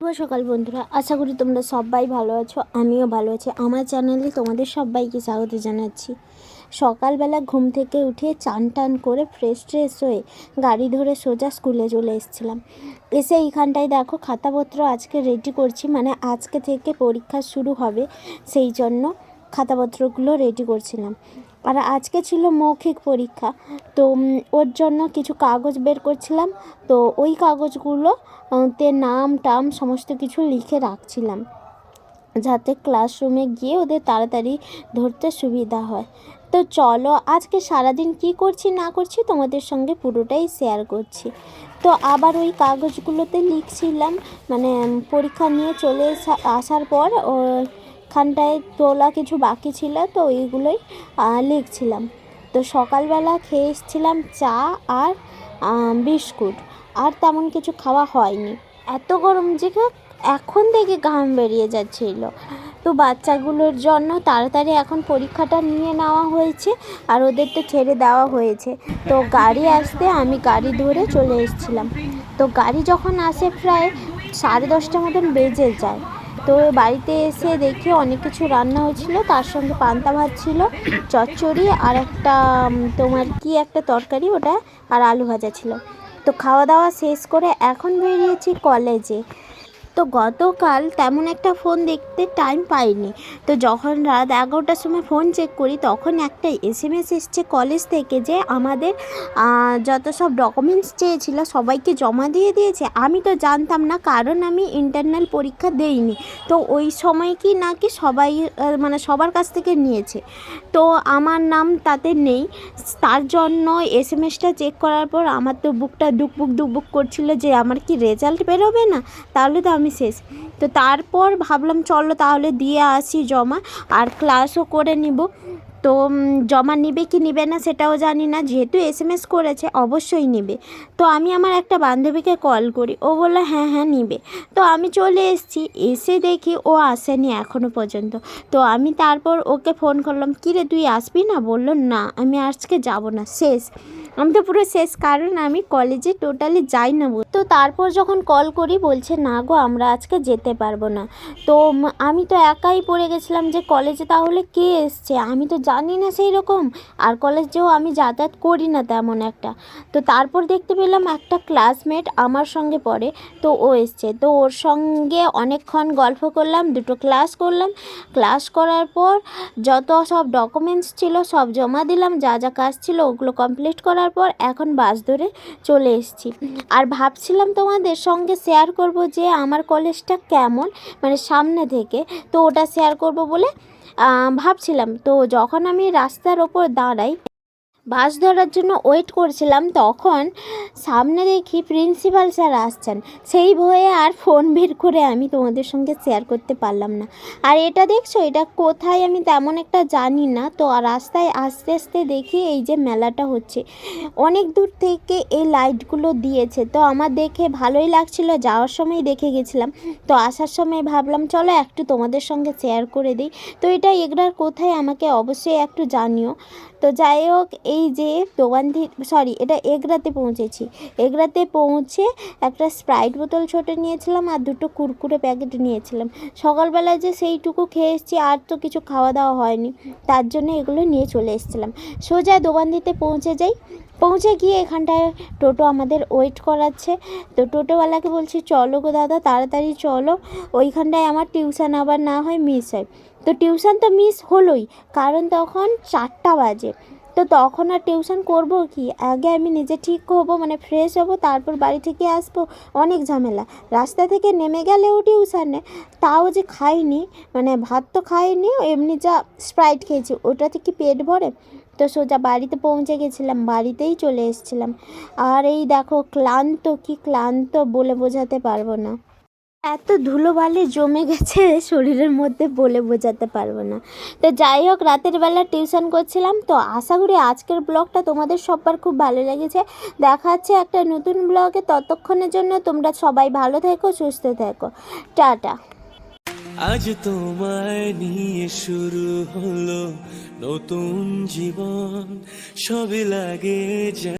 শুভ সকাল বন্ধুরা, আশা করি তোমরা সবাই ভালো আছো, আমিও ভালো আছি। আমার চ্যানেলে তোমাদের সবাইকে স্বাগত জানাচ্ছি। সকালবেলা ঘুম থেকে উঠে চান টান করে ফ্রেশ ট্রেশ হয়ে গাড়ি ধরে সোজা স্কুলে চলে এসেছিলাম। এসে এইখানটায় দেখো খাতাপত্র আজকে রেডি করছি মানে আজকে থেকে পরীক্ষা শুরু হবে, সেই জন্য খাতাপত্রগুলো রেডি করছিলাম। আর আজকে ছিল মৌখিক পরীক্ষা। তো ওর জন্য কিছু কাগজ বের করছিলাম। তো, ওই কাগজগুলো তে নাম, টাম, সমস্ত কিছু লিখে রাখছিলাম। যাতে ক্লাসরুমে গিয়ে ওদের তাড়াতাড়ি ধরতে সুবিধা হয়। তো চলো, আজকে সারাদিন কি করছি, না করছি তোমাদের সঙ্গে পুরোটাই শেয়ার করছি। তো আবার ওই কাগজগুলোতে লিখছিলাম। মানে পরীক্ষা নিয়ে চলে আসা- আসার পর ওখানটায় তোলা কিছু বাকি ছিল, তো ওইগুলোই লিখছিলাম। তো সকালবেলা খেয়ে এসেছিলাম চা আর বিস্কুট। আর তেমন কিছু খাওয়া হয়নি। এত গরম যে এখন থেকে ঘাম বেরিয়ে যাচ্ছিল। তো বাচ্চাগুলোর জন্য তাড়াতাড়ি এখন পরীক্ষাটা নিয়ে নেওয়া হয়েছে আর ওদের তো ছেড়ে দেওয়া হয়েছে। তো গাড়ি আসতে আমি গাড়ি ধরে চলে এসেছিলাম। তো গাড়ি যখন আসে প্রায় সাড়ে দশটা মতন বেজে যায়। তো বাড়িতে এসে দেখি অনেক কিছু রান্না হয়েছিল। তার সঙ্গে পান্তা ভাত ছিল, চচ্চড়ি আর একটা তোমার কি একটা তরকারি ওটা, আর আলু ভাজা ছিল। তো খাওয়া দাওয়া শেষ করে এখন বেরিয়েছি কলেজে। তো গতকাল তেমন একটা ফোন দেখতে টাইম পাইনি। তো যখন রাত এগারোটার সময় ফোন চেক করি, তখন একটা এস এম এস এসছে কলেজ থেকে যে আমাদের যত সব ডকুমেন্টস চেয়েছিল সবাইকে জমা দিয়ে দিয়েছে। আমি তো জানতাম না, কারণ আমি ইন্টারনাল পরীক্ষা দেইনি। তো ওই সময় কি নাকি সবাই মানে সবার কাছ থেকে নিয়েছে। তো আমার নাম তাতে নেই। তার জন্য এস এম এসটা চেক করার পর আমার তো বুকটা দুকবুক দুকবুক করছিল যে আমার কি রেজাল্ট বেরোবে না? তাহলে তো আমি শেষ তো তারপর ভাবলাম, চলো তাহলে দিয়ে আসি জমা, আর ক্লাসও করে নিব। তো জমা নিবে কি নিবে না সেটাও জানি না, যেহেতু এস এম এস করেছে, অবশ্যই নিবে। তো আমি আমার একটা বান্ধবীকে কল করি, ও বলল হ্যাঁ হ্যাঁ নিবে। তো আমি চলে এসেছি, এসে দেখি ও আসেনি এখনও পর্যন্ত। তো আমি তারপর ওকে ফোন করলাম, কী রে, তুই আসবি না? বলল, না, আমি আজকে যাব না। শেষ। আমি তো পুরো শেষ, কারণ আমি কলেজে টোটালি যাই না বল- তো তারপর যখন কল করি, বলছে, না গো, আমরা আজকে যেতে পারব না। তো আমি তো একাই পড়ে গেছিলাম যে কলেজে তাহলে কে এসছে? আমি তো জানি না সেই রকম আর কলেজেও আমি যাতায়াত করি না তেমন একটা। তো তারপর দেখতে পেলাম একটা ক্লাসমেট আমার সঙ্গে পড়ে, তো ও এসছে। তো ওর সঙ্গে অনেকক্ষণ গল্প করলাম, দুটো ক্লাস করলাম। ক্লাস করার পর যত সব ডকুমেন্টস ছিল, সব জমা দিলাম। যা যা কাজ ছিল, ওগুলো কমপ্লিট করার পর এখন বাস ধরে চলে এসেছি। আর ভাবছিলাম তোমাদের সঙ্গে শেয়ার করব যে আমার কলেজটা কেমন মানে সামনে থেকে, তো ওটা শেয়ার করব বলে ভাবছিলাম। তো যখন আমি রাস্তার ওপর দাঁড়াই বাস ধরার জন্য ওয়েট করছিলাম, তখন সামনে দেখি প্রিন্সিপাল স্যার আসছেন। সেই ভয়ে আর ফোন বের করে আমি তোমাদের সঙ্গে শেয়ার করতে পারলাম না। আর এটা দেখছ, এটা কোথায় আমি তেমন একটা জানি না। তো রাস্তায় আস্তে আস্তে দেখি এই যে মেলাটা হচ্ছে। অনেক দূর থেকে এই লাইটগুলো দিয়েছে। তো আমার দেখে ভালোই লাগছিল, যাওয়ার সময় দেখে গেছিলাম। তো আসার সময় ভাবলাম, চলো একটু তোমাদের সঙ্গে শেয়ার করে দিই। তো এটা এগরার কোথায় আমাকে অবশ্যই একটু জানিও। তো যাই হোক, এই যে দোকানটি সরি এটা এগরাতে পৌঁছেছি। এগরাতে পৌঁছে একটা স্প্রাইট বোতল ছোটো নিয়েছিলাম আর দুটো কুরকুরে প্যাকেট নিয়েছিলাম। সকালবেলা যে সেইটুকু খেয়ে এসেছি, আর তো কিছু খাওয়া দাওয়া হয়নি। তার জন্য এগুলো নিয়ে চলে এসেছিলাম। সোজা দোকানটিতে পৌঁছে যাই। পৌঁছে গিয়ে এখানটায় টোটো আমাদের ওয়েট করাচ্ছে। তো টোটোওয়ালাকে বলছি, চলো গো দাদা, তাড়াতাড়ি চলো। ওইখানটায় আমার টিউশন আবার না হয় মিস হয়। তো টিউশন তো মিস হলোই, কারণ তখন চারটা বাজে। তো তখন আর টিউশন করব কি? আগে আমি নিজে ঠিক হব মানে ফ্রেশ হব, তারপর বাড়ি থেকে আসব, অনেক ঝামেলা। রাস্তা থেকে নেমে গেলেও টিউশনে, তাও যে খাইনি মানে ভাত তো খাইনি, এমনি যা স্প্রাইট খেয়েছি, ওটাতে কি পেট ভরে? তো সোজা বাড়িতে পৌঁছে গেছিলাম, বাড়িতেই চলে এসেছিলাম। আর এই দেখো, ক্লান্ত, কি ক্লান্ত বলে বোঝাতে পারব না। এত ধুলোবালি জমে গেছে, শরীরের মধ্যে বলে বোঝাতে পারব না। তো যাই হোক, রাতের বেলা টিউশন করছিলাম। তো আশা করি আজকের ব্লগটা তোমাদের সবার খুব ভালো লেগেছে। দেখা হচ্ছে একটা নতুন ব্লগে। ততক্ষণের জন্য তোমরা সবাই ভালো থেকো, সুস্থ থেকো। টাটা। আজ তোমায় নিয়ে শুরু হলো নতুন জীবন। সবে লাগে